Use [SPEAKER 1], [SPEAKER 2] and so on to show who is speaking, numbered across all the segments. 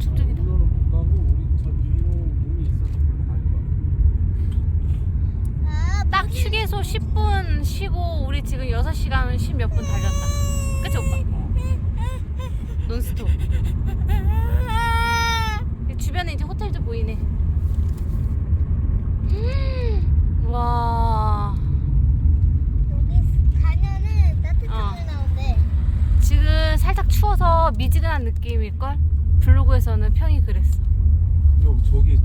[SPEAKER 1] 저쪽이다.
[SPEAKER 2] 아,
[SPEAKER 1] 딱 네. 휴게소 10분 쉬고 우리 지금 6시간 10 몇 분 달렸다. 그치 오빠? 논스톱. 주변에 이제 호텔도 보이네. 음, 와.
[SPEAKER 2] 여기 가면은 따뜻한
[SPEAKER 1] 어.
[SPEAKER 2] 물 나온대.
[SPEAKER 1] 지금 살짝 추워서 미지근한 느낌일걸? 블로그에서는 평이 그랬어.
[SPEAKER 3] 저기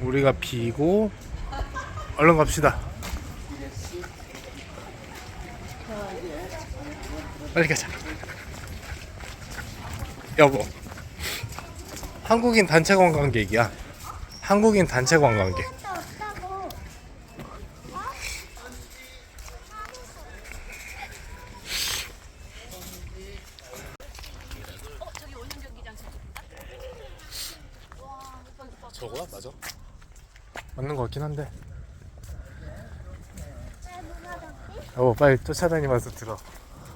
[SPEAKER 3] 우리가 비고 얼른 갑시다. 빨리 가자. 여보. 한국인 단체 관광객이야. 한국인 단체 관광객. 빨리 쫓아다니면서 들어.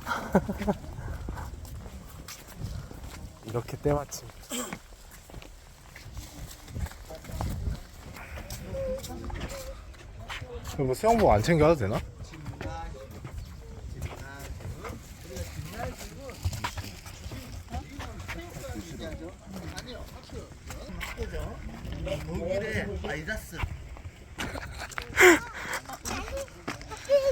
[SPEAKER 3] 이렇게 때마침. 뭐 수영복 안 챙겨도 되나? 아,
[SPEAKER 1] 독일의 바이러스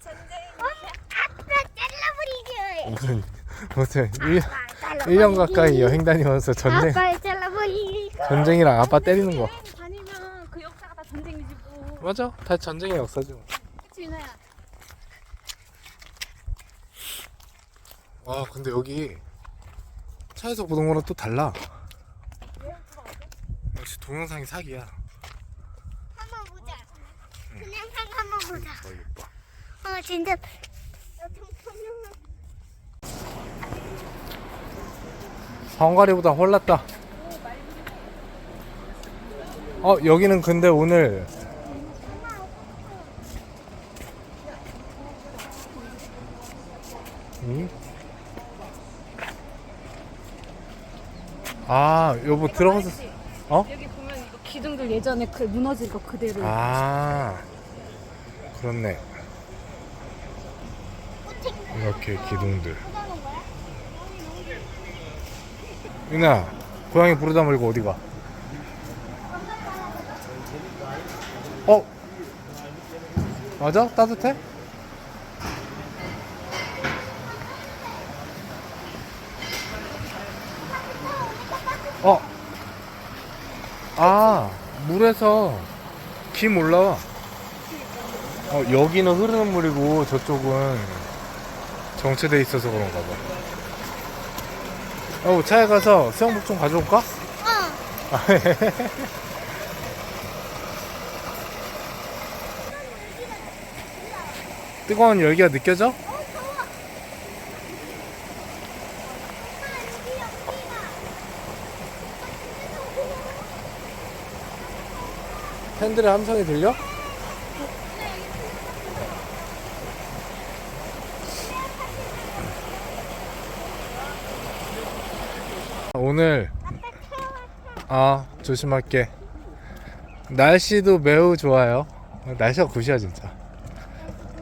[SPEAKER 1] 전쟁?
[SPEAKER 2] 아빠.
[SPEAKER 3] 무슨 무슨 1,
[SPEAKER 2] 아빠
[SPEAKER 3] 1년 가까이 여행 다니면서 전쟁
[SPEAKER 2] 아빠.
[SPEAKER 3] 전쟁이랑 아빠 때리는 거
[SPEAKER 1] 다니면 그 역사가 다 전쟁이지 뭐
[SPEAKER 3] 맞아. 다 전쟁의 역사죠
[SPEAKER 1] 그치 유나야
[SPEAKER 3] 와 근데 여기 차에서 보던 거랑 또 달라. 역시 동영상이 사기야
[SPEAKER 2] 한번 보자. 그냥 산 한번 보자.
[SPEAKER 3] 어 예뻐
[SPEAKER 2] 어 진짜.
[SPEAKER 3] 성가리보다 홀랐다 어 여기는 근데 오늘 응? 아 여보 들어가서 어?
[SPEAKER 1] 여기 보면 이거 기둥들 예전에 그 무너진 거 그대로
[SPEAKER 3] 아 그렇네 이렇게 기둥들? 유나 고양이 부르다 말고 어디가 어? 맞아? 따뜻해? 어? 아 물에서 김 올라와 어, 여기는 흐르는 물이고 저쪽은 정체돼 있어서 그런가 봐 어, 차에 가서 수영복 좀 가져올까?
[SPEAKER 2] 어.
[SPEAKER 3] 뜨거운 열기가 느껴져? 팬들의 함성이 들려? 오늘 아 조심할게. 날씨도 매우 좋아요. 날씨가 굿이야 진짜.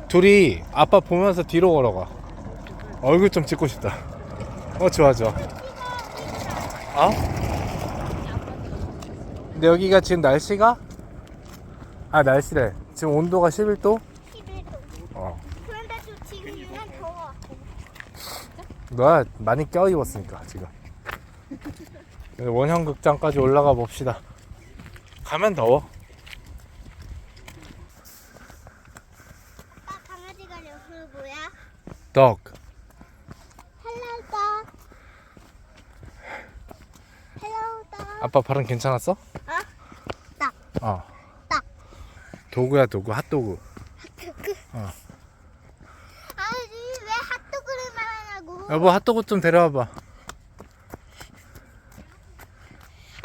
[SPEAKER 3] 둘이 아빠 보면서 뒤로 걸어가. 얼굴 좀 찍고 싶다. 어 좋아 좋아. 어? 근데 여기가 지금 날씨가? 아 날씨래. 지금 온도가 11도?
[SPEAKER 2] 11도.
[SPEAKER 3] 어.
[SPEAKER 2] 그런데도 지금 더워.
[SPEAKER 3] 너야 많이 껴입었으니까 지금 원형 극장까지 올라가 봅시다 가면 더워
[SPEAKER 2] 아빠 강아지가 여기 뭐야?
[SPEAKER 3] 덕
[SPEAKER 2] 헬로 더. 헬로 더.
[SPEAKER 3] 아빠 발은 괜찮았어?
[SPEAKER 2] 딱.
[SPEAKER 3] 어
[SPEAKER 2] 딱.
[SPEAKER 3] 도구야 도구 핫도그
[SPEAKER 2] 그.
[SPEAKER 3] 어.
[SPEAKER 2] 아니 왜 핫도그를 말하냐고.
[SPEAKER 3] 여보 핫도그 좀 데려와봐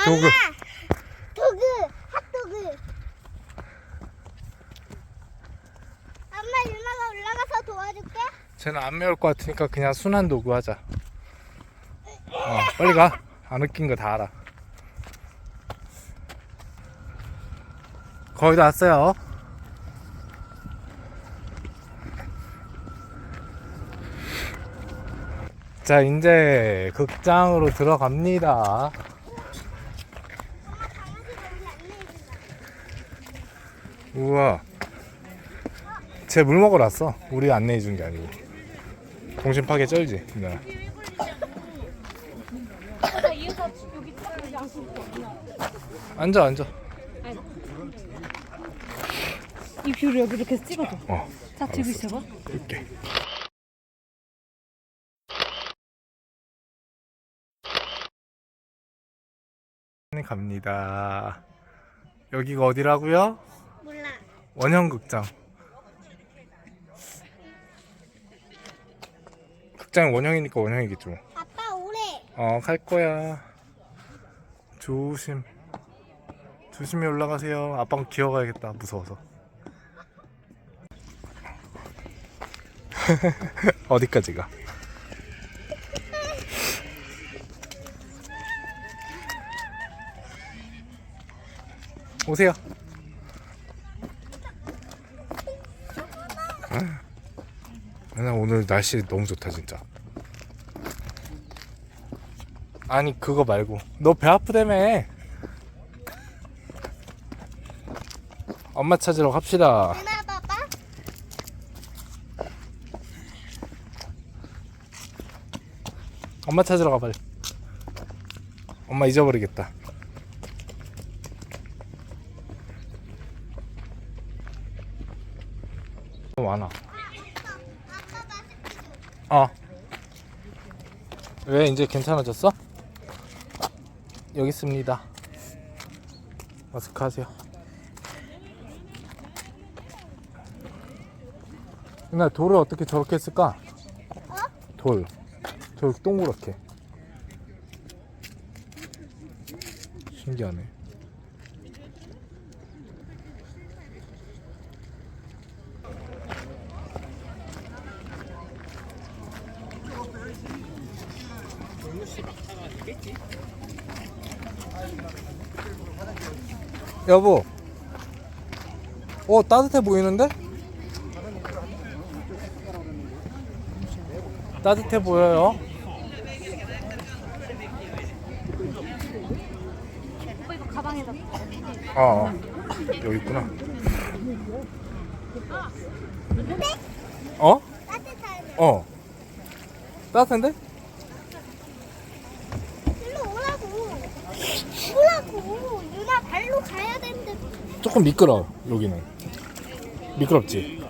[SPEAKER 2] 엄마. 도그. 핫도그. 엄마 유나가 올라가서 도와줄게.
[SPEAKER 3] 쟤는 안 매울 것 같으니까 그냥 순한 도구 하자 어 빨리 가 안 웃긴 거 다 알아 거의 다 왔어요 자 이제 극장으로 들어갑니다
[SPEAKER 2] 엄마 강아지가 우리 안내해준다.
[SPEAKER 3] 우와 쟤 물 먹으러 왔어. 우리 안내해 준 게 아니고. 동심 파괴 쩔지. 나
[SPEAKER 1] 양수
[SPEAKER 3] 앉아 앉아.
[SPEAKER 1] 이 뷰를 여기 이렇게 찍어줘. 어자 들고 있어봐.
[SPEAKER 3] 이렇게. 갑니다. 여기가 어디라고요? 원형극장. 극장이 원형이니까 원형이겠죠
[SPEAKER 2] 아빠 오래.
[SPEAKER 3] 어 갈 거야. 조심. 조심히 올라가세요. 아빠가 기어가야겠다. 무서워서. 어디까지 가? 오세요 나 오늘 날씨 너무 좋다 진짜. 아니 그거 말고 너 배 아프다며. 엄마 찾으러 갑시다.
[SPEAKER 2] 누나 봐봐.
[SPEAKER 3] 엄마 찾으러 가 빨리. 엄마 잊어버리겠다. 많아. 어. 왜 이제 괜찮아졌어? 여기 있습니다. 마스크 하세요. 나 돌을 어떻게 저렇게 했을까? 돌. 돌 동그랗게. 신기하네. 여보. 어, 따뜻해 보이는데? 따뜻해 보여요.
[SPEAKER 1] 가방에다.
[SPEAKER 3] 어, 어. 여기 있구나. 어? 어. 따뜻한데?
[SPEAKER 2] 일로 오라고. 오라고. 발로 가야 되는데.
[SPEAKER 3] 조금 미끄러워, 여기는. 미끄럽지?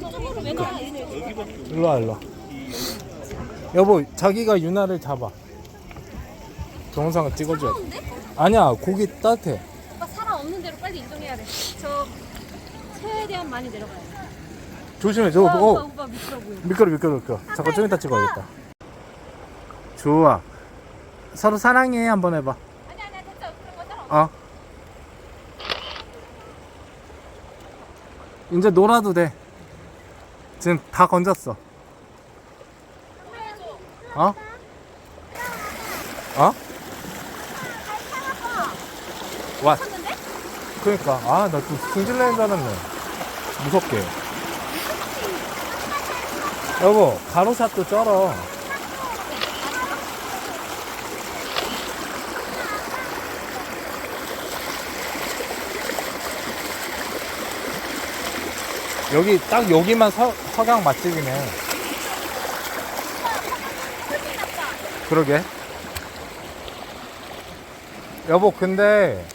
[SPEAKER 1] 저쪽으로 왜 가?
[SPEAKER 3] 일로 와, 일로 와. 여보, 자기가 유나를 잡아. 동영상을 찍어줘야 돼. 아니야, 고기 따뜻해.
[SPEAKER 1] 오빠 사람 없는 대로 빨리 이동해야 돼. 저 최대한 많이 내려가야 돼.
[SPEAKER 3] 조심해, 저거.
[SPEAKER 1] 와, 오빠
[SPEAKER 3] 어,
[SPEAKER 1] 오빠 미끄러 보여.
[SPEAKER 3] 미끄러, 미끄러, 미끄러. 잠깐 좀 이따 찍어야겠다. 좋아. 서로 사랑해, 한번 해봐.
[SPEAKER 1] 아니 아니 됐어. 그런 거 따라.
[SPEAKER 3] 어. 이제 놀아도 돼. 지금 다 건졌어. 어? 어? 와. 그러니까 아나좀 승질내는 줄 알았네. 무섭게. 여보 가로샷도 쩔어. 여기 딱 여기만 서, 석양 맛집이네. 그러게. 여보 근데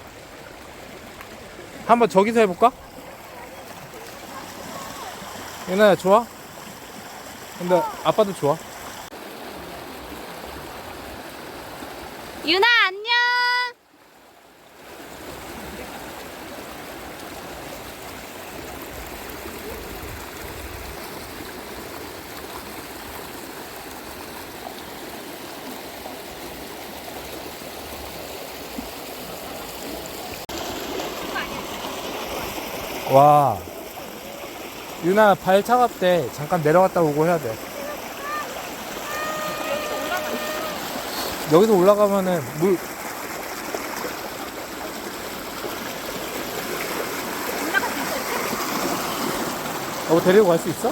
[SPEAKER 3] 한번 저기서 해볼까? 유나야 좋아? 근데 아빠도 좋아.
[SPEAKER 1] 유나 안녕.
[SPEAKER 3] 와. 유나 발 차갑대. 잠깐 내려갔다 오고 해야 돼. 여기서 올라가면은 물 어, 데리고 갈 수 있어?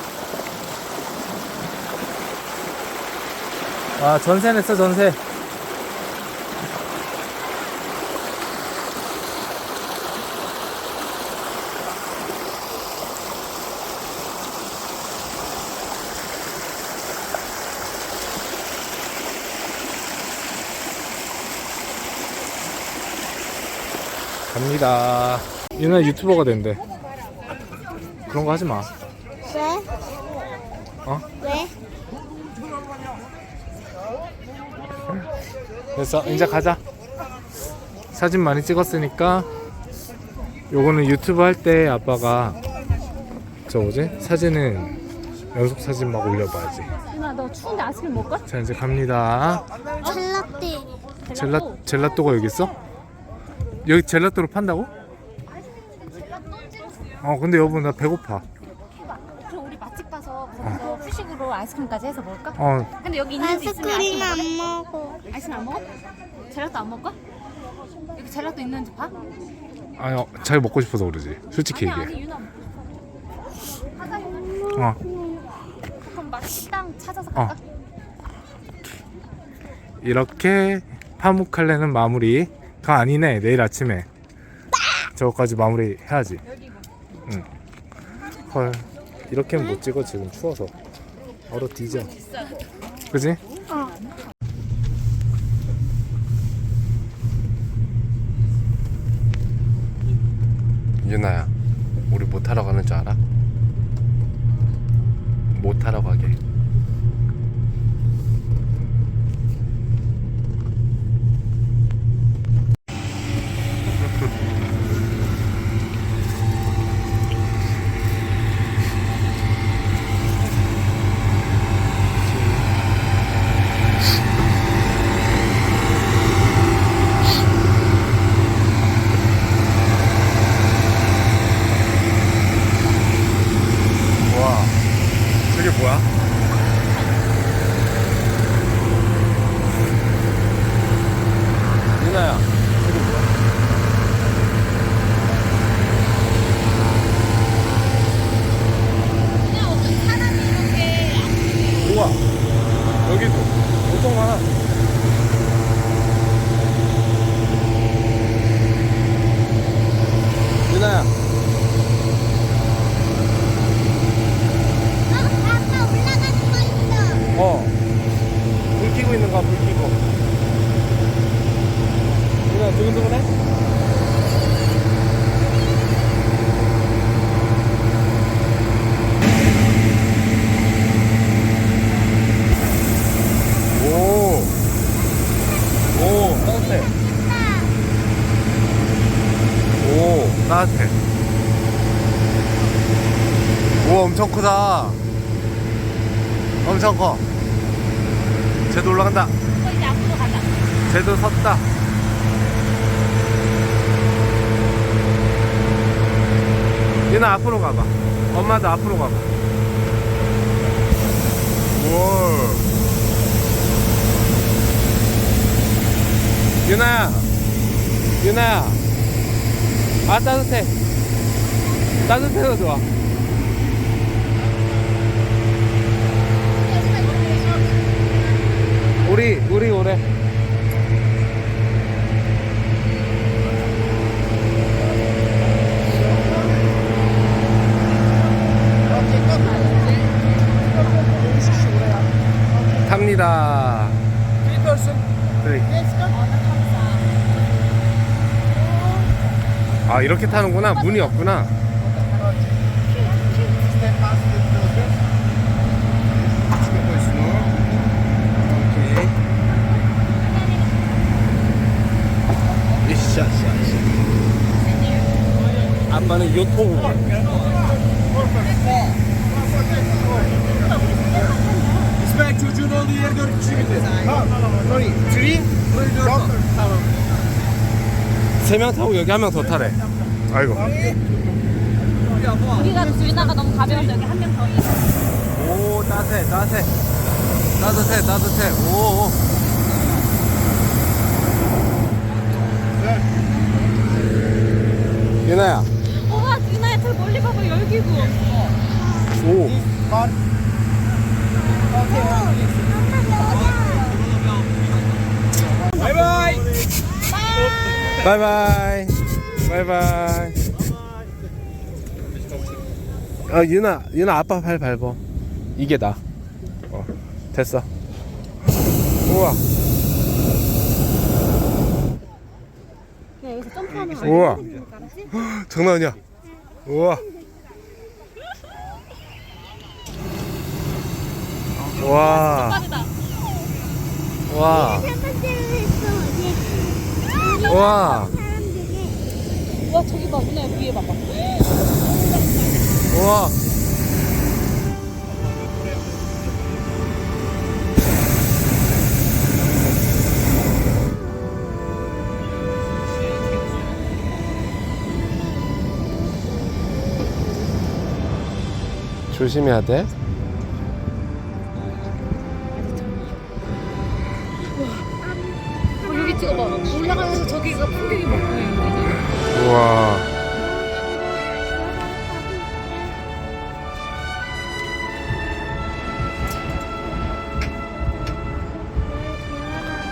[SPEAKER 3] 아, 전세 냈어, 전세. 갑니다. 유나 유튜버가 된대. 그런 거 하지 마.
[SPEAKER 2] 왜?
[SPEAKER 3] 어?
[SPEAKER 2] 왜?
[SPEAKER 3] 됐어 이제 가자 사진 많이 찍었으니까 요거는 유튜브 할 때 아빠가 저 뭐지 사진은 연속 사진 막 올려봐야지
[SPEAKER 1] 유나 너 추운데 아이스크림 먹을까?
[SPEAKER 3] 자 이제 갑니다
[SPEAKER 2] 젤라떼.
[SPEAKER 3] 젤라 젤라또가 여기 있어 여기 젤라또로 판다고 어 근데 여보 나 배고파
[SPEAKER 1] 그럼 우리 맛집 가서 거기서 후식으로 아이스크림까지 해서 먹을까?
[SPEAKER 3] 어
[SPEAKER 1] 근데 여기 있는 데 있으면
[SPEAKER 2] 아이스크림
[SPEAKER 1] 아이스크림
[SPEAKER 2] 안? 먹어.
[SPEAKER 1] 아이스크림 안 먹어? 젤라또 안 먹을까? 여기 젤라또 있는지 봐?
[SPEAKER 3] 아니 어, 자기 먹고 싶어서 그러지 솔직히
[SPEAKER 1] 아니
[SPEAKER 3] 얘기해
[SPEAKER 1] 아니 유나 먹고 싶어. 하자 유나.
[SPEAKER 3] 어.
[SPEAKER 1] 그럼 막 식당 찾아서
[SPEAKER 3] 어.
[SPEAKER 1] 갈까?
[SPEAKER 3] 이렇게 파묵칼레는 마무리 가 아니네 내일 아침에. 저거까지 마무리 해야지. 응. 헐 이렇게는 못 찍어 지금 추워서. 얼어 뒤져. 그지? 유나야 우리 뭐 타러 가는 줄 알아? 뭐 타러 가게 와 저게 뭐야? 유나야 저게 뭐야?
[SPEAKER 1] 그냥 어떤 사람이 이렇게
[SPEAKER 3] 우와 여기도 엄청 많아 유나야
[SPEAKER 2] 어? 아빠 올라가는 거 있어.
[SPEAKER 3] 어. 불 켜고 있는 거야, 불 켜고. 누나 두근두근해? 오. 오, 따뜻해. 오, 따뜻해. 오, 엄청 커. 쟤도 올라간다.
[SPEAKER 1] 어, 이제 앞으로 가자.
[SPEAKER 3] 쟤도 섰다. 얘나 앞으로 가봐. 엄마도 앞으로 가봐. 우와. 유나야. 유나야. 아, 따뜻해. 따뜻해서 좋아. 아, 이렇게 타는구나 문이 없구나 아빠는 요통
[SPEAKER 4] Spectro de um dia de 3? 3? 4?
[SPEAKER 3] 세 명 타고 여기 한 명 더 타래. 아이고.
[SPEAKER 1] 우리가 유나가 너무 가벼워서 여기 한 명 더.
[SPEAKER 3] 오 따뜻해 따뜻해 따뜻해 따뜻해 오. 오. 유나야.
[SPEAKER 1] 우와 유나야 저 멀리 봐봐 열기구.
[SPEAKER 3] 오.
[SPEAKER 4] Bay bay.
[SPEAKER 3] 바이 바이. 바이 바이. 아 유나 유나 아빠 팔 밟어. 이게 나. 어 됐어. 우와
[SPEAKER 1] 야 여기서 점프하면 안
[SPEAKER 3] 우와
[SPEAKER 1] 알았지?
[SPEAKER 3] 장난 아니야. 우와. 와.
[SPEAKER 1] 빠르다.
[SPEAKER 3] 와.
[SPEAKER 2] 첫 번째로 했어. 어 디?
[SPEAKER 3] 와.
[SPEAKER 1] 와 저기 봐 유나야 위에 봐봐.
[SPEAKER 3] 우와. 조심해야 돼.
[SPEAKER 1] 찍어봐. 올라가면서 저기가 풍경이 보이는데.
[SPEAKER 3] 우와.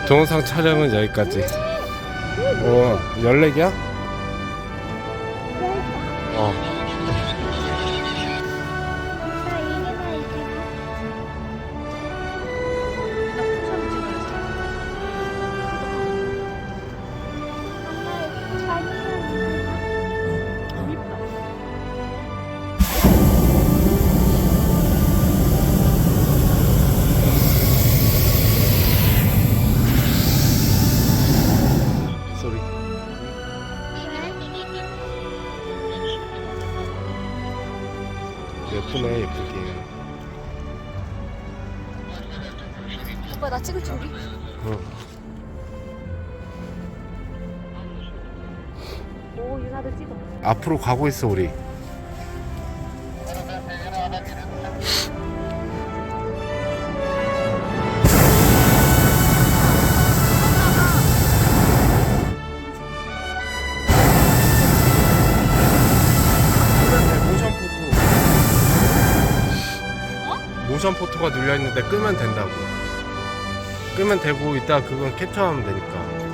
[SPEAKER 3] 동영상 촬영은 여기까지. 오, 14개야? 어. 앞으로 가고 있어, 우리. 모션 포토. 모션 포토가 눌려 있는데 끄면 된다고. 끄면 되고 이따 그건 캡처하면 되니까.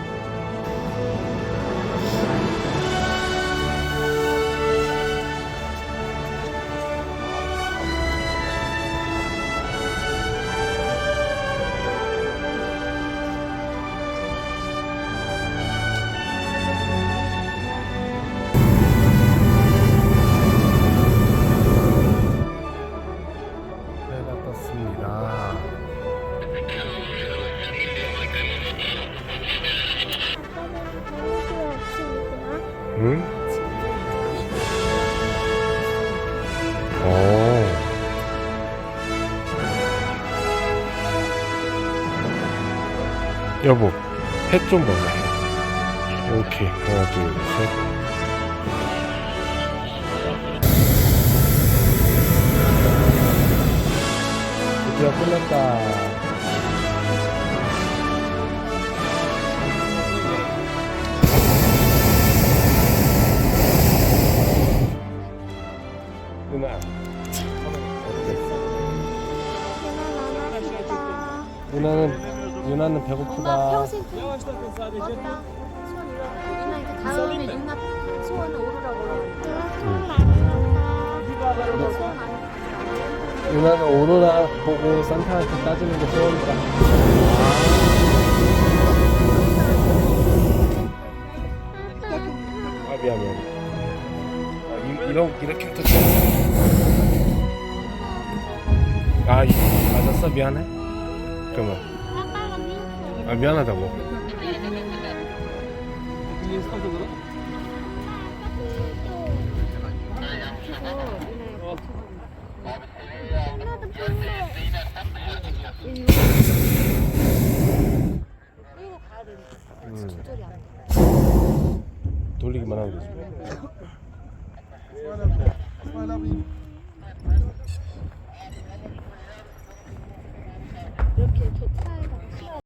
[SPEAKER 3] 여보, 해좀 볼래? 오케이. 하나, 둘, 셋. 드디어 끝났다. 누나. 어땠어?
[SPEAKER 2] 하겠다.
[SPEAKER 3] 누나는 누나는 배고프다.
[SPEAKER 1] 평생 맞다. 소원 이뤄. 유나 이제 다음에 유나 소원을 오르라고 그러는데.
[SPEAKER 2] 그만 안 하겠다.
[SPEAKER 1] 소원 안 해.
[SPEAKER 3] 누나는 오로라 보고 산타한테 따지는 게 소원이다. 아 미안 미안. 아, 이, 이런 이렇게 또. 아 이, 맞았어 미안해. 그러면.
[SPEAKER 2] 아
[SPEAKER 3] 미안하다고. 음. 돌리기만 하면 되지.